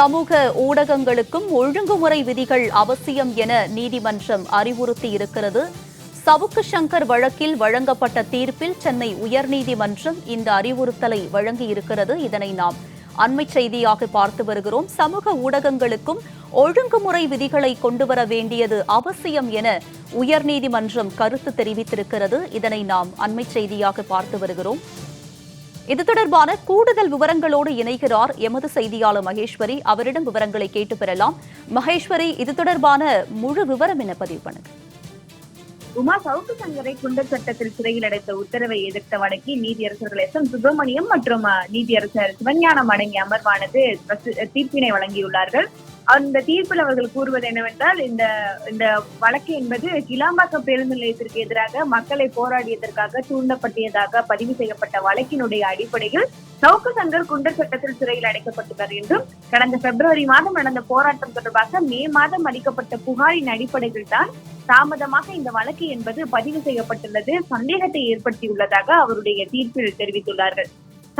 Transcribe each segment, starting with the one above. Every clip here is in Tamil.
சமூக ஊடகங்களுக்கும் ஒழுங்குமுறை விதிகள் அவசியம் என நீதிமன்றம் அறிவுறுத்தியிருக்கிறது சவுக்கு சங்கர் வழக்கில் வழங்கப்பட்ட தீர்ப்பில் சென்னை உயர்நீதிமன்றம் இந்த அறிவுறுத்தலை வழங்கியிருக்கிறது. இதனை நாம் அண்மை செய்தியாக பார்த்து வருகிறோம். சமூக ஊடகங்களுக்கும் ஒழுங்குமுறை விதிகளை கொண்டுவர வேண்டியது அவசியம் என உயர்நீதிமன்றம் கருத்து தெரிவித்திருக்கிறது. இதனை நாம் அண்மை செய்தியாக பார்த்து வருகிறோம். இது தொடர்பான கூடுதல் விவரங்களோடு இணைகிறார் எமது செய்தியாளர் மகேஸ்வரி. அவரிடம் விவரங்களை கேட்டு பெறலாம். மகேஸ்வரி இது தொடர்பான முழு விவரம் என பதிவு பண்ணுங்க. உமா சவுக்கு சங்கரை குண்டர் சட்டத்தில் சிறையில் அடைத்த உத்தரவை எதிர்த்த வழக்கில் நீதியரசர்கள் எஸ் எம் சுப்பிரமணியம் மற்றும் நீதியரசர் சிவஞானம் அடங்கிய அமர்வானது தீர்ப்பினை வழங்கியுள்ளார்கள். அந்த தீர்ப்பில் அவர்கள் கூறுவது என்னவென்றால் இந்த இந்த வழக்கு என்பது கிளாம்பாக்கம் பேருந்து நிலையத்திற்கு எதிராக மக்களை போராடியதற்காக தூண்டப்பட்டியதாக பதிவு செய்யப்பட்ட வழக்கினுடைய அடிப்படையில் சவுக்கு சங்கர் குண்டர் சட்டத்தில் சிறையில் அடைக்கப்பட்டுள்ளார் என்றும் கடந்த பிப்ரவரி மாதம் நடந்த போராட்டம் தொடர்பாக மே மாதம் அளிக்கப்பட்ட புகாரின் அடிப்படையில் தான் தாமதமாக இந்த வழக்கு என்பது பதிவு செய்யப்பட்டுள்ளது சந்தேகத்தை ஏற்படுத்தியுள்ளதாக அவருடைய தீர்ப்பில் தெரிவித்துள்ளார்கள்.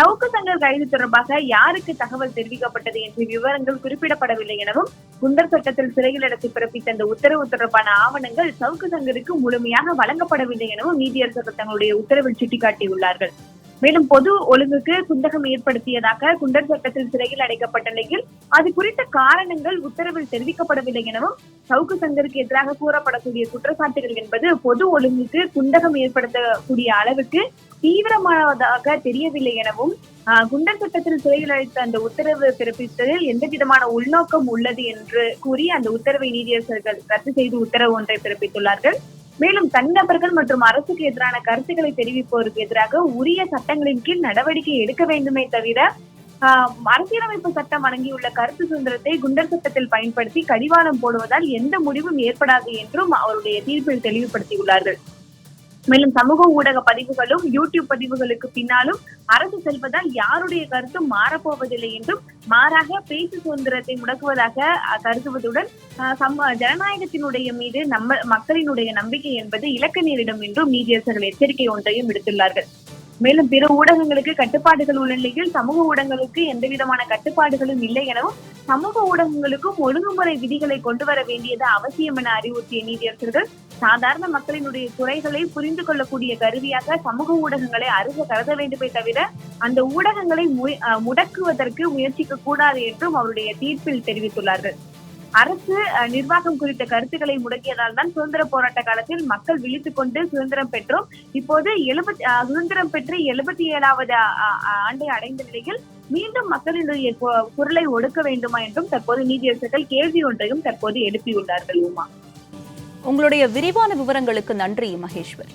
சவுக்கு சங்கர் கைது தொடர்பாக யாருக்கு தகவல் தெரிவிக்கப்பட்டது என்ற விவரங்கள் குறிப்பிடப்படவில்லை எனவும் குண்டர் சட்டத்தில் சிறையில் அடைத்து பிறப்பித்த அந்த உத்தரவு தொடர்பான ஆவணங்கள் சவுக்கு சங்கருக்கு முழுமையாக வழங்கப்படவில்லை எனவும் நீதியரசர்கள் தங்களுடைய உத்தரவில் சுட்டிக்காட்டியுள்ளார்கள். மேலும் பொது ஒழுங்குக்கு குந்தகம் ஏற்படுத்தியதாக குண்டர் சட்டத்தில் சிறையில் அடைக்கப்பட்ட நிலையில் அது குறித்த காரணங்கள் உத்தரவில் தெரிவிக்கப்படவில்லை எனவும் சவுக்கு சங்கருக்கு எதிராக கூறப்படக்கூடிய குற்றச்சாட்டுகள் என்பது பொது ஒழுங்குக்கு குண்டகம் ஏற்படுத்தக்கூடிய அளவுக்கு தீவிரமானதாக தெரியவில்லை எனவும் ஆஹ், குண்டர் சட்டத்தில் சிறையில் அழைத்த அந்த உத்தரவு பிறப்பித்ததில் எந்த விதமான உள்நோக்கம் உள்ளது என்று கூறி அந்த உத்தரவை நீதியரசர்கள் ரத்து செய்து உத்தரவு ஒன்றை பிறப்பித்துள்ளார்கள். மேலும் தனிநபர்கள் மற்றும் அரசுக்கு எதிரான கருத்துக்களை தெரிவிப்போருக்கு எதிராக உரிய சட்டங்களின் கீழ் நடவடிக்கை எடுக்க வேண்டுமே தவிர ஆஹ், அரசியலமைப்பு சட்டம் வழங்கியுள்ள கருத்து சுதந்திரத்தை குண்டர் சட்டத்தில் பயன்படுத்தி கடிவாளம் போடுவதால் எந்த முடிவும் ஏற்படாது என்றும் அவருடைய தீர்ப்பில் தெளிவுபடுத்தியுள்ளார்கள். மேலும் சமூக ஊடக பதிவுகளும் யூடியூப் பதிவுகளுக்கு பின்னாலும் அரசு செல்வதால் யாருடைய கருத்தும் மாறப்போவதில்லை என்றும் மாறாக பேச்சு சுதந்திரத்தை முடக்குவதாக கருதுவதுடன் ஜனநாயகத்தினுடைய மீது நம்ம மக்களினுடைய நம்பிக்கை என்பது இலக்க நேரிடும் என்றும் நீதியரசர்கள் எச்சரிக்கை ஒன்றையும் விடுத்துள்ளார்கள். மேலும் பிற ஊடகங்களுக்கு கட்டுப்பாடுகள் உள்ள நிலையில் சமூக ஊடகங்களுக்கு எந்த விதமான கட்டுப்பாடுகளும் இல்லை எனவும் சமூக ஊடகங்களுக்கும் ஒழுங்குமுறை விதிகளை கொண்டு வர வேண்டியது அவசியம் என அறிவுறுத்திய நீதியரசர்கள் சாதாரண மக்களினுடைய குறைகளை புரிந்து கொள்ளக்கூடிய கருவியாக சமூக ஊடகங்களை அருக கருத வேண்டுமே தவிர அந்த ஊடகங்களை முடக்குவதற்கு முயற்சிக்க கூடாது என்றும் அவருடைய தீர்ப்பில் தெரிவித்துள்ளார்கள். அரசு நிர்வாகம் குறித்த கருத்துக்களை முடக்கியதால் தான் சுதந்திர போராட்ட காலத்தில் மக்கள் விழித்துக் கொண்டு சுதந்திரம் பெற்றோம். இப்போது எழுபத்தி சுதந்திரம் பெற்று எழுபத்தி ஏழாவது ஆண்டை அடைந்த நிலையில் மீண்டும் மக்களினுடைய குரலை ஒடுக்க வேண்டுமா என்றும் தற்போது நீதியரசர்கள் கேள்வி ஒன்றையும் தற்போது எழுப்பியுள்ளார்கள் உமா? உங்களுடைய விரிவான விவரங்களுக்கு நன்றி மகேஸ்வரி.